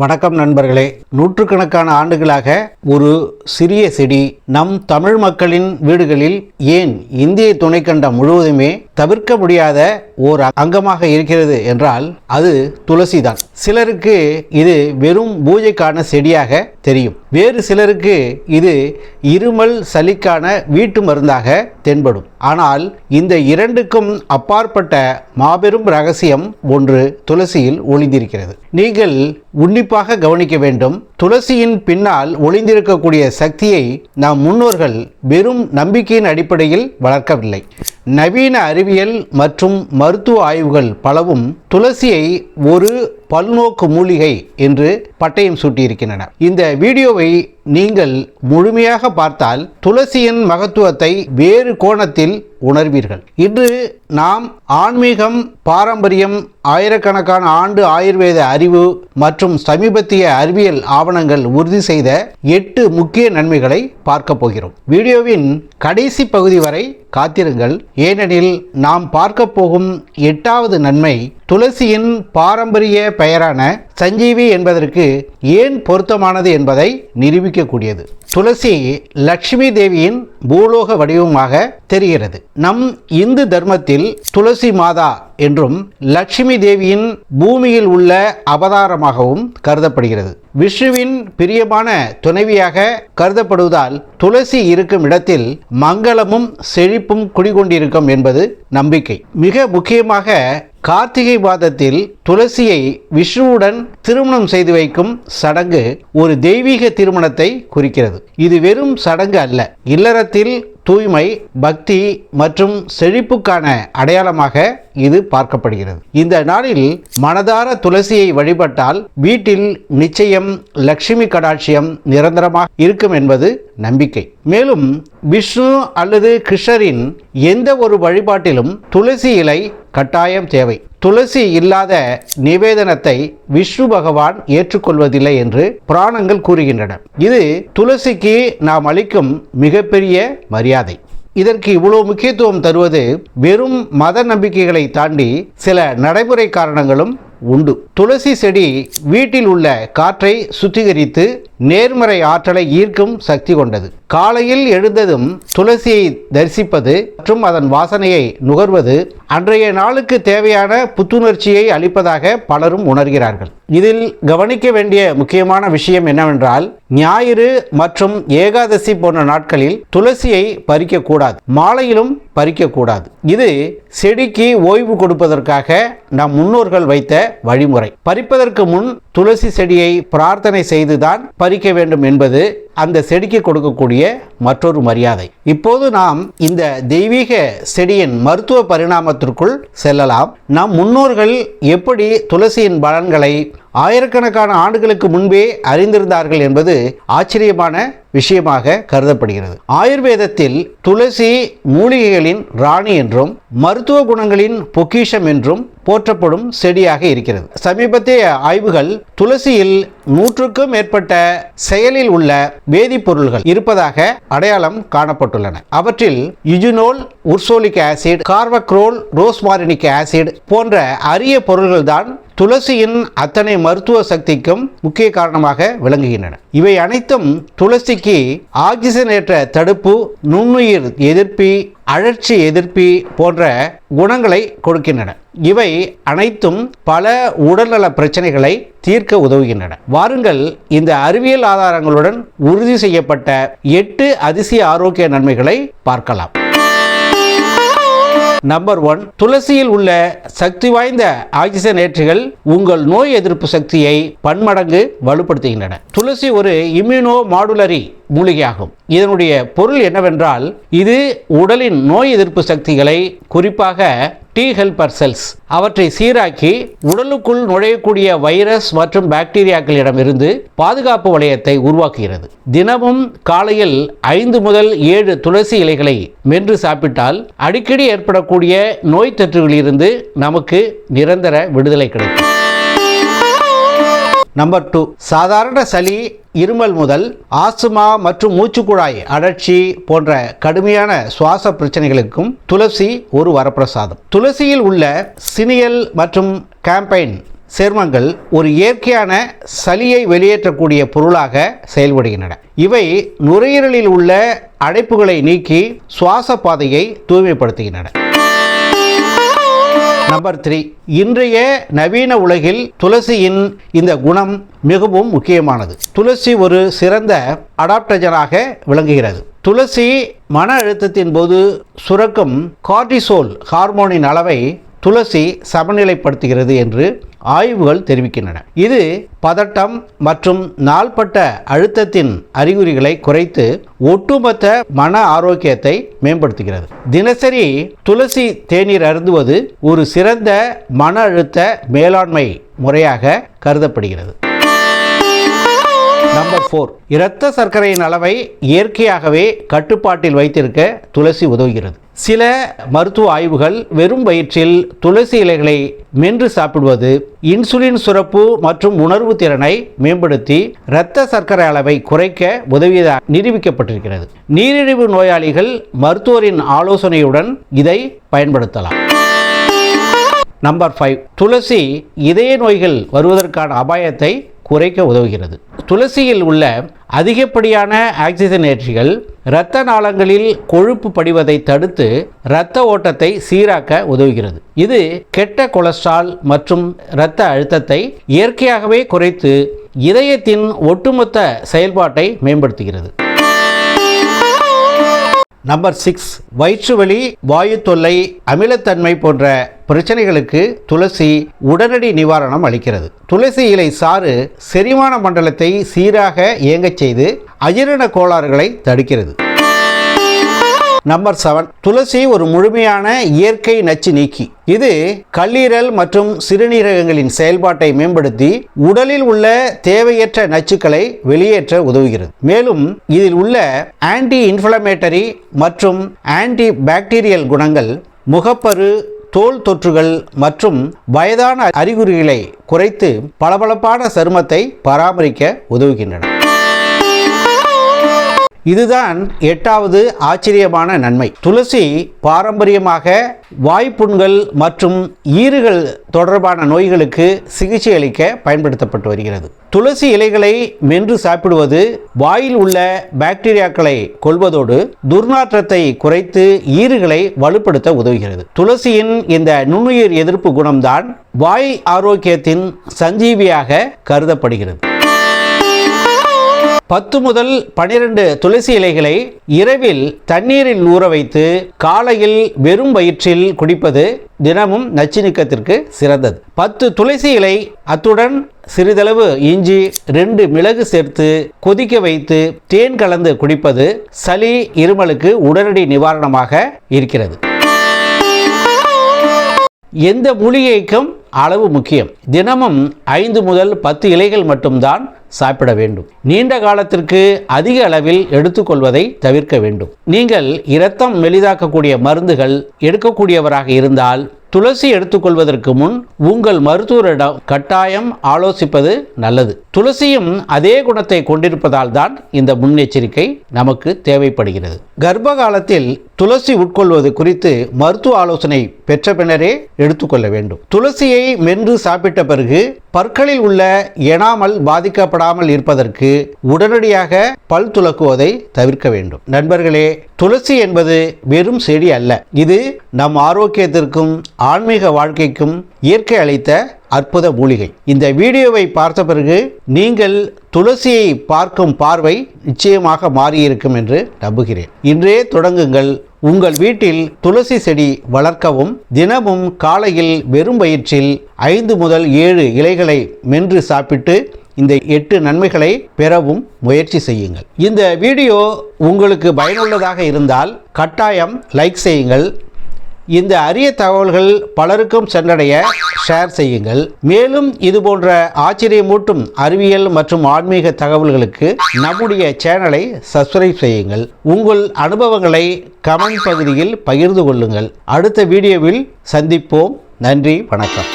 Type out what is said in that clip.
வணக்கம் நண்பர்களே. நூற்றுக்கணக்கான ஆண்டுகளாக ஒரு சிறிய செடி நம் தமிழ் மக்களின் வீடுகளில் ஏன் இந்திய துணைக்கண்டம் முழுவதுமே தவிர்க்க முடியாத ஓர் அங்கமாக இருக்கிறது என்றால் அது துளசிதான். சிலருக்கு இது வெறும் பூஜைக்கான செடியாக தெரியும். வேறு சிலருக்கு இது இருமல் சளிக்கான வீட்டு மருந்தாக தென்படும். ஆனால் இந்த இரண்டுக்கும் அப்பாற்பட்ட மாபெரும் ரகசியம் ஒன்று துளசியில் ஒளிந்திருக்கிறது. நீங்கள் உன்னிப்பாக கவனிக்க வேண்டும். துளசியின் பின்னால் ஒளிந்திருக்கக்கூடிய சக்தியை நம் முன்னோர்கள் வெறும் நம்பிக்கையின் அடிப்படையில் வளர்க்கவில்லை. நவீன அறிவியல் மற்றும் மருத்துவ ஆய்வுகள் பலவும் துளசியை ஒரு பல்நோக்கு மூலிகை என்று பட்டயம் சூட்டியிருக்கின்றன. இந்த வீடியோவை நீங்கள் முழுமையாக பார்த்தால் துளசியின் மகத்துவத்தை வேறு கோணத்தில் உணர்வீர்கள். இன்று நாம் ஆன்மீகம் பாரம்பரியம் ஆயிரக்கணக்கான ஆண்டு ஆயுர்வேத அறிவு மற்றும் சமீபத்திய அறிவியல் ஆவணங்கள் உறுதி செய்த எட்டு முக்கிய நன்மைகளை பார்க்க போகிறோம். வீடியோவின் கடைசி பகுதி வரை காத்திருங்கள். ஏனெனில் நாம் பார்க்க போகும் எட்டாவது நன்மை துளசியின் பாரம்பரிய பெயரான சஞ்சீவி என்பதற்கு ஏன் பொருத்தமானது என்பதை நிரூபிக்கக்கூடியது. துளசி லட்சுமி தேவியின் பூலோக வடிவமாக தெரிகிறது. நம் இந்து தர்மத்தில் துளசி மாதா என்றும் லட்சுமி தேவியின் பூமியில் உள்ள அவதாரமாகவும் கருதப்படுகிறது. விஷ்ணுவின் பிரியமான துணைவியாக கருதப்படுவதால் துளசி இருக்கும் இடத்தில் மங்களமும் செழிப்பும் குடிகொண்டிருக்கும் என்பது நம்பிக்கை. மிக முக்கியமாக கார்த்திகை மாதத்தில் துளசியை விஷ்ணுவுடன் திருமணம் செய்து வைக்கும் சடங்கு ஒரு தெய்வீக திருமணத்தை குறிக்கிறது. இது வெறும் சடங்கு அல்ல. இல்லறத்தில் தூய்மை பக்தி மற்றும் செழிப்புக்கான அடையாளமாக இது பார்க்கப்படுகிறது. இந்த நாளில் மனதார துளசியை வழிபட்டால் வீட்டில் நிச்சயம் லட்சுமி கடாட்சியம் நிரந்தரமாக இருக்கும் என்பது நம்பிக்கை. மேலும் விஷ்ணு அல்லது கிருஷ்ணரின் எந்த ஒரு வழிபாட்டிலும் துளசி இலை கட்டாயம் தேவை. துளசி இல்லாத நிவேதனத்தை விஷ்ணு பகவான் ஏற்றுக்கொள்வதில்லை என்று புராணங்கள் கூறுகின்றன. இது துளசிக்கு நாம் அளிக்கும் மிகப்பெரிய மரியாதை. இதற்கு இவ்வளவு முக்கியத்துவம் தருவது வெறும் மத நம்பிக்கைகளை தாண்டி சில நடைமுறை காரணங்களும் உண்டு. துளசி செடி வீட்டில் உள்ள காற்றை சுத்திகரித்து நேர்மறை ஆற்றலை ஈர்க்கும் சக்தி கொண்டது. காலையில் எழுந்ததும் துளசியை தரிசிப்பது மற்றும் அதன் வாசனையை நுகர்வது அன்றைய நாளுக்கு தேவையான புத்துணர்ச்சியை அளிப்பதாக பலரும் உணர்கிறார்கள். இதில் கவனிக்க வேண்டிய முக்கியமான விஷயம் என்னவென்றால் ஞாயிறு மற்றும் ஏகாதசி போன்ற நாட்களில் துளசியை பறிக்கக்கூடாது. மாலையிலும் பறிக்கக்கூடாது. இது செடிக்கு ஓய்வு கொடுப்பதற்காக நம் முன்னோர்கள் வைத்த வழிமுறை. பறிப்பதற்கு முன் துளசி செடியை பிரார்த்தனை செய்துதான் பறிக்க வேண்டும் என்பது அந்த செடிக்கு கொடுக்கக்கூடிய மற்றொரு மரியாதை. இப்போது நாம் இந்த தெய்வீக செடியின் மருத்துவ பரிணாமத்திற்குள் செல்லலாம். நம் முன்னோர்கள் எப்படி துளசியின் பலன்களை ஆயிரக்கணக்கான ஆண்டுகளுக்கு முன்பே அறிந்திருந்தார்கள் என்பது ஆச்சரியமான விஷயமாக கருதப்படுகிறது. ஆயுர்வேதத்தில் துளசி மூலிகைகளின் ராணி என்றும் மருத்துவ குணங்களின் பொக்கிஷம் என்றும் போற்றப்படும் செடியாக இருக்கிறது. சமீபத்திய ஆய்வுகள் துளசியில் நூற்றுக்கும் மேற்பட்ட செயலில் உள்ள வேதிப்பொருள்கள் இருப்பதாக அடையாளம் காணப்பட்டுள்ளன. அவற்றில் eugenol ursolic acid carvacrol rosmarinic acid போன்ற அரிய பொருள்கள்தான் துளசியின் அத்தனை மருத்துவ சக்திக்கும் முக்கிய காரணமாக விளங்குகின்றன. இவை அனைத்தும் துளசிக்கு ஆக்சிஜனேற்ற தடுப்பு நுண்ணுயிர் எதிர்ப்பி அழற்சி எதிர்ப்பி போன்ற குணங்களை கொடுக்கின்றன. இவை அனைத்தும் பல உடல்நல பிரச்சனைகளை தீர்க்க உதவுகின்றன. வாருங்கள் இந்த அறிவியல் ஆதாரங்களுடன் உறுதி செய்யப்பட்ட எட்டு அதிசய ஆரோக்கிய நன்மைகளை பார்க்கலாம். நம்பர் ஒன் துளசியில் உள்ள சக்தி வாய்ந்த ஆக்சிஜன் ஏற்றுகள் உங்கள் நோய் எதிர்ப்பு சக்தியை பன்மடங்கு வலுப்படுத்துகின்றன. துளசி ஒரு இம்யூனோ மாடுலரி மூலிகையாகும். இதனுடைய பொருள் என்னவென்றால் இது உடலின் நோய் எதிர்ப்பு சக்திகளை குறிப்பாக டி ஹெல்பர் செல்ஸ் அவற்றை சீராக்கி உடலுக்குள் நுழையக்கூடிய வைரஸ் மற்றும் பாக்டீரியாக்களிடமிருந்து பாதுகாப்பு வளையத்தை உருவாக்குகிறது. தினமும் காலையில் ஐந்து முதல் ஏழு துளசி இலைகளை மென்று சாப்பிட்டால் அடிக்கடி ஏற்படக்கூடிய நோய் தொற்றுகளிலிருந்து நமக்கு நிரந்தர விடுதலை கிடைக்கும். நம்பர் டூ சாதாரண சளி இருமல் முதல் ஆஸ்துமா மற்றும் மூச்சுக்குழாய் அழற்சி போன்ற கடுமையான சுவாச பிரச்சனைகளுக்கும் துளசி ஒரு வரப்பிரசாதம். துளசியில் உள்ள சினியல் மற்றும் கேம்பைன் சேர்மங்கள் ஒரு இயற்கையான சளியை வெளியேற்றக்கூடிய பொருளாக செயல்படுகின்றன. இவை நுரையீரலில் உள்ள அடைப்புகளை நீக்கி சுவாச பாதையை தூய்மைப்படுத்துகின்றன. நம்பர் த்ரீ இன்றைய நவீன உலகில் துளசியின் இந்த குணம் மிகவும் முக்கியமானது. துளசி ஒரு சிறந்த அடாப்டஜனாக விளங்குகிறது. துளசி மன அழுத்தத்தின் போது சுரக்கும் கார்டிசோல் ஹார்மோனின் அளவை துளசி சமநிலைப்படுத்துகிறது என்று ஆய்வுகள் தெரிவிக்கின்றன. இது பதட்டம் மற்றும் நாள்பட்ட அழுத்தத்தின் அறிகுறிகளை குறைத்து ஒட்டுமொத்த மன ஆரோக்கியத்தை மேம்படுத்துகிறது. தினசரி துளசி தேநீர் அருந்துவது ஒரு சிறந்த மன அழுத்த மேலாண்மை முறையாக கருதப்படுகிறது. நம்பர் ஃபோர் இரத்த சர்க்கரையின் அளவை இயற்கையாகவே கட்டுப்பாட்டில் வைத்திருக்க துளசி உதவுகிறது. சில மருத்துவ ஆய்வுகள் வெறும் வயிற்றில் துளசி இலைகளை மென்று சாப்பிடுவது இன்சுலின் சுரப்பு மற்றும் உணர்வு திறனை மேம்படுத்தி இரத்த சர்க்கரை அளவை குறைக்க உதவியதாக நிரூபிக்கப்பட்டிருக்கிறது. நீரிழிவு நோயாளிகள் மருத்துவரின் ஆலோசனையுடன் இதை பயன்படுத்தலாம். நம்பர் ஃபைவ் துளசி இதய நோய்கள் வருவதற்கான அபாயத்தை குறைக்க உதவுகிறது. துளசியில் உள்ள அதிகப்படியான ஆக்சிஜனேற்றிகள் இரத்த நாளங்களில் கொழுப்பு படிவதை தடுத்து இரத்த ஓட்டத்தை சீராக்க உதவுகிறது. இது கெட்ட கொலஸ்ட்ரால் மற்றும் இரத்த அழுத்தத்தை இயற்கையாகவே குறைத்து இதயத்தின் ஒட்டுமொத்த செயல்பாட்டை மேம்படுத்துகிறது. நம்பர் சிக்ஸ் வயிற்றுவலி வாயு தொல்லை அமிலத்தன்மை போன்ற பிரச்சனைகளுக்கு துளசி உடனடி நிவாரணம் அளிக்கிறது. துளசி இலை சாறு செரிமான மண்டலத்தை சீராக இயங்கச் செய்து அஜீரண கோளாறுகளை தடுக்கிறது. நம்பர் செவன் துளசி ஒரு முழுமையான இயற்கை நச்சு நீக்கி. இது கல்லீரல் மற்றும் சிறுநீரகங்களின் செயல்பாட்டை மேம்படுத்தி உடலில் உள்ள தேவையற்ற நச்சுக்களை வெளியேற்ற உதவுகிறது. மேலும் இதில் உள்ள ஆன்டி இன்ஃப்ளமேட்டரி மற்றும் ஆன்டி பாக்டீரியல் குணங்கள் முகப்பரு தோல் தொற்றுகள் மற்றும் வயதான அறிகுறிகளை குறைத்து பளபளப்பான சருமத்தை பராமரிக்க உதவுகின்றன. இதுதான் எட்டாவது ஆச்சரியமான நன்மை. துளசி பாரம்பரியமாக வாய்ப்புண்கள் மற்றும் ஈறுகள் தொடர்பான நோய்களுக்கு சிகிச்சை அளிக்க பயன்படுத்தப்பட்டு வருகிறது. துளசி இலைகளை மென்று சாப்பிடுவது வாயில் உள்ள பாக்டீரியாக்களை கொள்வதோடு துர்நாற்றத்தை குறைத்து ஈறுகளை வலுப்படுத்த உதவுகிறது. துளசியின் இந்த நுண்ணுயிர் எதிர்ப்பு குணம்தான் வாய் ஆரோக்கியத்தின் சஞ்சீவியாக கருதப்படுகிறது. பத்து முதல் பனிரெண்டு துளசி இலைகளை இரவில் தண்ணீரில் ஊற வைத்து காலையில் வெறும் வயிற்றில் குடிப்பது தினமும் நச்சு நீக்கத்திற்கு சிறந்தது. பத்து துளசி இலை அத்துடன் சிறிதளவு இஞ்சி ரெண்டு மிளகு சேர்த்து கொதிக்க வைத்து தேன் கலந்து குடிப்பது சளி இருமலுக்கு உடனடி நிவாரணமாக இருக்கிறது. எந்த மூலிகைக்கும் அளவு முக்கியம். தினமும் ஐந்து முதல் பத்து இலைகள் மட்டும்தான் சாப்பிட வேண்டும். நீண்ட காலத்திற்கு அதிக அளவில் எடுத்துக்கொள்வதை தவிர்க்க வேண்டும். நீங்கள் இரத்தம் மெலிதாக்கக்கூடிய மருந்துகள் எடுக்கக்கூடியவராக இருந்தால் துளசி எடுத்துக்கொள்வதற்கு முன் உங்கள் மருத்துவரிடம் கட்டாயம் ஆலோசிப்பது நல்லது. துளசியும் அதே குணத்தை கொண்டிருப்பதால் தான் இந்த முன்னெச்சரிக்கை நமக்கு தேவைப்படுகிறது. கர்ப்ப காலத்தில் துளசி உட்கொள்வது குறித்து மருத்துவ ஆலோசனை பெற்ற பின்னரே எடுத்துக்கொள்ள வேண்டும். துளசியை மென்று சாப்பிட்ட பிறகு பற்களில் உள்ள எனாமல் பாதிக்கப்படாமல் இருப்பதற்கு உடனடியாக பல் துலக்குவதை தவிர்க்க வேண்டும். நண்பர்களே துளசி என்பது வெறும் செடி அல்ல. இது நம் ஆரோக்கியத்திற்கும் ஆன்மீக வாழ்க்கைக்கும் இயற்கை அளித்த அற்புத மூலிகை. இந்த வீடியோவை பார்த்த பிறகு நீங்கள் துளசியை பார்க்கும் பார்வை நிச்சயமாக மாறியிருக்கும் என்று நம்புகிறேன். இன்றே தொடங்குங்கள். உங்கள் வீட்டில் துளசி செடி வளர்க்கவும் தினமும் காலையில் வெறும் வயிற்றில் ஐந்து முதல் ஏழு இலைகளை மென்று சாப்பிட்டு இந்த எட்டு நன்மைகளை பெறவும் முயற்சி செய்யுங்கள். இந்த வீடியோ உங்களுக்கு பயனுள்ளதாக இருந்தால் கட்டாயம் லைக் செய்யுங்கள். இந்த அரிய தகவல்கள் பலருக்கும் சென்றடைய ஷேர் செய்யுங்கள். மேலும் இது போன்ற ஆச்சரியமூட்டும் அறிவியல் மற்றும் ஆன்மீக தகவல்களுக்கு நம்முடைய சேனலை சப்ஸ்கிரைப் செய்யுங்கள். உங்கள் அனுபவங்களை கமெண்ட் பகுதியில் பகிர்ந்து கொள்ளுங்கள். அடுத்த வீடியோவில் சந்திப்போம். நன்றி வணக்கம்.